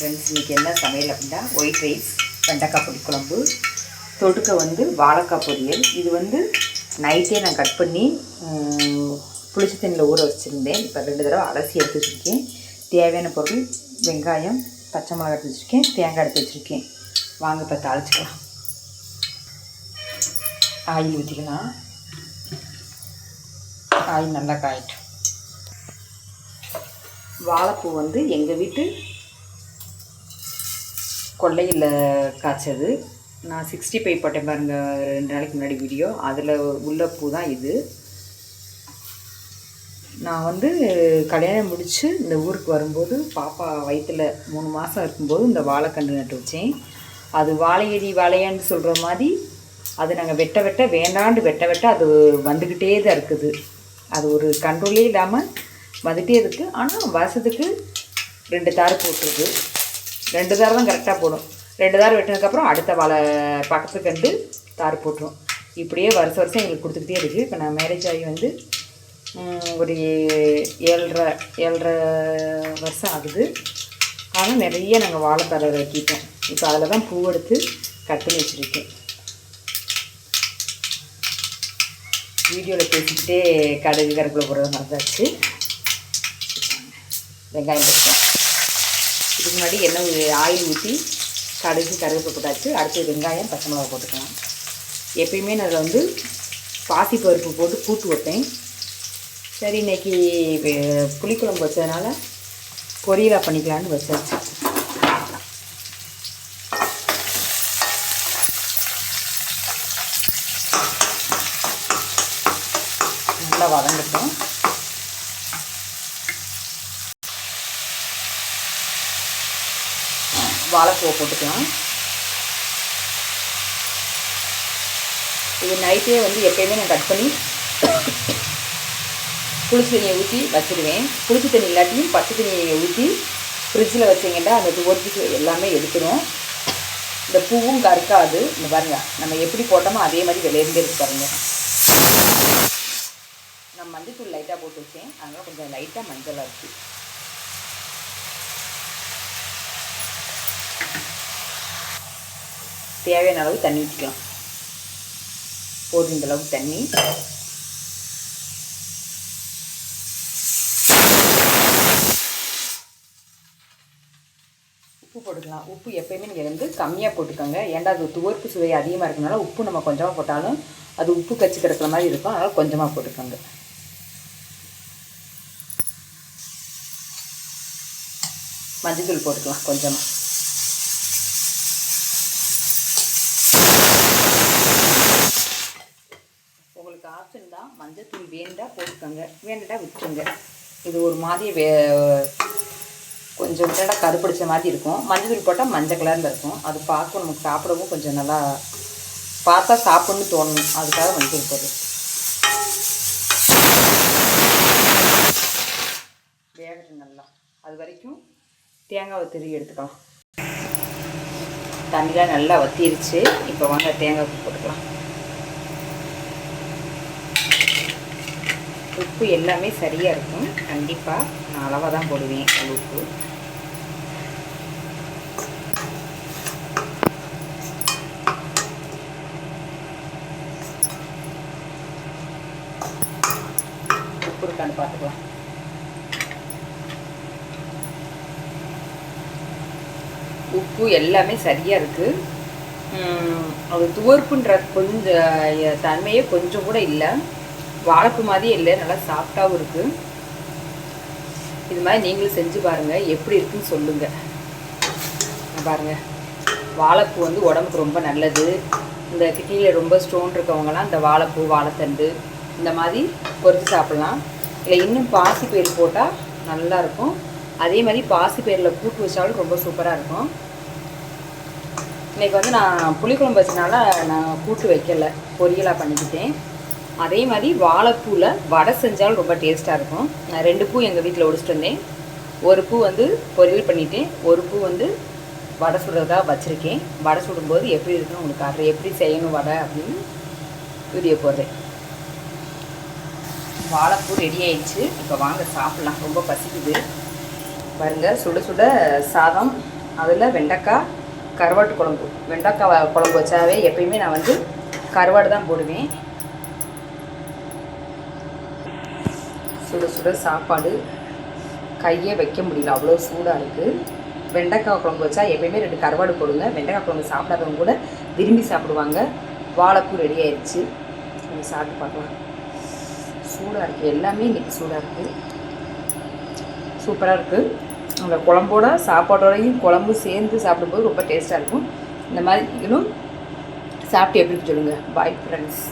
Friends இன்றைக்கி என்ன சமையல் அப்படின்னா ஒயிட் ரைஸ் வெண்டைக்காய் பொடி குழம்பு தொடுக்க வந்து வாழைக்காய் பொரியல். இது வந்து நைட்டே நான் கட் பண்ணி புளிச்ச தண்ணியில் ஊற வச்சுருந்தேன். இப்போ ரெண்டு தடவை அலசி எடுத்து வச்சுருக்கேன். தேவையான பொருள் வெங்காயம் பச்சை மிளகா எடுத்து வச்சுருக்கேன். தேங்காய் எடுத்து வச்சுருக்கேன். வாங்க இப்போ தாளிச்சிக்கலாம். ஆயில் ஊற்றிக்கலாம் ஆயில் நல்லா காயட்டும். வாழைப்பூ வந்து எங்கள் வீட்டு கொல்லையில் காய்ச்சது. நான் சிக்ஸ்டி ஃபைவ் போட்டேன் பாருங்கள் ரெண்டு நாளைக்கு முன்னாடி வீடியோ அதில் உள்ள பூ தான் இது. நான் வந்து கல்யாணம் முடித்து இந்த ஊருக்கு வரும்போது பாப்பா வயிற்றில் மூணு மாதம் இருக்கும்போது இந்த வாழைக்கன்று நட்டு வச்சேன். அது வாழையடி வாழையான்னு சொல்கிற மாதிரி அது நாங்கள் வெட்ட வெட்ட வேண்டாண்டு வெட்ட வெட்ட அது வந்துக்கிட்டே தான் இருக்குது. அது ஒரு கண்ட்ரோலே இல்லாமல் வந்துகிட்டே இருக்குது ஆனால் வருஷத்துக்கு ரெண்டு தார் போட்டுருது. ரெண்டு தார் தான் கரெக்டாக போடும். ரெண்டு தார் வெட்டினதுக்கப்புறம் அடுத்த வாழை பக்கத்துக்கு வந்து தார் போட்டுரும். இப்படியே வருஷம் வருஷம் எங்களுக்கு கொடுத்துக்கிட்டே இருக்குது இப்போ நான் மேரேஜ் ஆகி வந்து ஒரு ஏழரை ஏழ்ரை ஏழ்ரை வருஷம் ஆகுது. ஆனால் நிறைய நாங்கள் வாழைத்தலை வைக்கிட்டோம் இப்போ அதில் தான் பூ எடுத்து கட் பண்ணி வச்சுருக்கேன். வீடியோவில் பேசிக்கிட்டே கடுகு கருப்பில் போடுறது மறந்தாச்சு வெங்காயம் போட்டேன் இதுக்கு முன்னாடி எண்ணெய் ஆயில் ஊற்றி கடுகு கருவேப்பிலை போட்டாச்சு அடுத்து வெங்காயம் பச்சை மிளகா போட்டுக்கலாம். எப்பயுமே நான் அதில் வந்து பாசிப்பருப்பு போட்டு கூட்டு வைப்பேன். சரி இன்னைக்கு புளிக்குழம்பு வச்சதுனால பொரியலாக பண்ணிக்கலான்னு வச்சாச்சு நல்லா வதங்கட்டும். வாழைப்பூவை போட்டுக்கலாம். இது நைட்டே வந்து எப்போயுமே நான் கட் பண்ணி புளிச்சு தண்ணியை ஊற்றி வச்சுடுவேன் புளிச்சு தண்ணி இல்லாட்டியும் பச்சை தண்ணியை ஊற்றி ஃப்ரிட்ஜில் வச்சிங்கன்னா அந்த துவர்ச்சி எல்லாமே எடுத்துடும் இந்த பூவும் கருக்காது. இந்த பாருங்க நம்ம எப்படி போட்டோமோ அதே மாதிரி வெளியேறே இருக்கு பாருங்க. நான் மஞ்சள் லைட்டாக போட்டு வச்சேன். அதனால் கொஞ்சம் லைட்டாக மஞ்சளாக இருக்குது தேவையான அளவு தண்ணி ஊற்றிக்கலாம் போதும் இந்த அளவுக்கு தண்ணி. உப்பு போட்டுக்கலாம். உப்பு எப்பயுமே நீங்கள் வந்து கம்மியாக போட்டுக்கோங்க. ஏன்டா அது துவர்ப்பு சுவை அதிகமாக இருக்கனால உப்பு நம்ம கொஞ்சமாக போட்டாலும் அது உப்பு கச்சி கிடக்கிற மாதிரி இருக்கும். அதனால் கொஞ்சமாக போட்டுக்கோங்க. மஞ்சள் போட்டுக்கலாம் கொஞ்சமாக உங்களுக்கு ஆப்ஷன் தான் மஞ்சள் தூள் வேண்டா போட்டுக்கோங்க. வேண்டா விட்டுருங்க. இது ஒரு மாதிரி வே கொஞ்சம் விட்டா கருப்பிடிச்ச மாதிரி இருக்கும். மஞ்சள் தூள் போட்டால் மஞ்சள் கலரில் இருக்கும். அது பார்க்க நமக்கு சாப்பிடவும் கொஞ்சம் நல்லா பார்த்தா சாப்பிட்ணுன்னு தோணும் அதுக்காக மஞ்சள் போடு போடுறது வேகட்டும் நல்லா. அது வரைக்கும் தேங்காவை திருவி எடுத்துக்கலாம். தண்ணியெலாம் நல்லா வத்திருச்சு. இப்போ வாங்க தேங்காய் போட்டுக்கலாம். உப்பு எல்லாமே சரியாக இருக்கும் கண்டிப்பாக நான் அளவாக தான் போடுவேன் உப்பு. உப்பு இருக்கான்னு பார்த்துக்கலாம். உப்பு எல்லாமே சரியாக இருக்குது அது துவர்ப்புன்ற கொஞ்சம் தன்மையே கொஞ்சம் கூட இல்லை. வாழைப்பு மாதிரி இல்லை நல்லா சாஃப்டாகவும் இருக்குது இது மாதிரி நீங்களும் செஞ்சு பாருங்கள் எப்படி இருக்குன்னு சொல்லுங்கள் பாருங்கள் வாழைப்பூ வந்து உடம்புக்கு ரொம்ப நல்லது. இந்த கிட்னியில் ரொம்ப ஸ்டோன் இருக்கவங்கலாம் இந்த வாழைப்பூ வாழைத்தண்டு இந்த மாதிரி பொறித்து சாப்பிட்லாம். இல்லை இன்னும் பாசிப்பயிறு போட்டால் நல்லாயிருக்கும் அதே மாதிரி பாசிப்பயிரில் கூட்டு வச்சாலும் ரொம்ப சூப்பராக இருக்கும். இன்றைக்கி வந்து நான் புளிக்குழம்பு வச்சனால நான் கூட்டு வைக்கலை. பொரியலாக பண்ணிக்கிட்டேன். அதே மாதிரி வாழைப்பூவில் வடை செஞ்சாலும் ரொம்ப டேஸ்ட்டாக இருக்கும். நான் ரெண்டு பூ எங்கள் வீட்டில் ஒடிச்சிட்டு வந்தேன். ஒரு பூ வந்து பொரியல் பண்ணிட்டேன். ஒரு பூ வந்து வடை சுடுறதா வச்சுருக்கேன். வடை சுடும்போது எப்படி இருக்குன்னு உங்களுக்கு காட்டுறேன். எப்படி செய்யணும் வடை அப்படின்னு வீடியோ போடுறேன். வாழைப்பூ ரெடி ஆயிடுச்சு. இப்போ வாங்க சாப்பிட்லாம். ரொம்ப பசிக்குது. பாருங்கள் சுட சுட சாதம். அதில் வெண்டைக்காய் கருவாட்டு குழம்பு. வெண்டைக்காய் குழம்பு வச்சாவே எப்பயுமே நான் வந்து கருவாடு தான் போடுவேன். சுட சுட சாப்பாடு. கையே வைக்க முடியல. அவ்வளோ சூடாக இருக்குது வெண்டைக்காய் குழம்பு வச்சா எப்பயுமே ரெண்டு கருவாடு போடுங்க. வெண்டைக்காய் குழம்பு சாப்பிடாதவங்க கூட விரும்பி சாப்பிடுவாங்க. வாழைப்பூ ரெடி ஆயிடுச்சு நம்ம சாப்பிட்டு பார்க்கலாம். சூடாக இருக்குது எல்லாமே இன்றைக்கி சூடாக இருக்குது சூப்பராக இருக்குது அந்த குழம்போட சாப்பாட்டோடையும் குழம்பு சேர்ந்து சாப்பிடும்போது ரொம்ப டேஸ்ட்டாக இருக்கும். இந்த மாதிரி நீங்களும் சாப்பிட்டு எப்படி சொல்லுங்கள் பாய் ஃப்ரெண்ட்ஸ்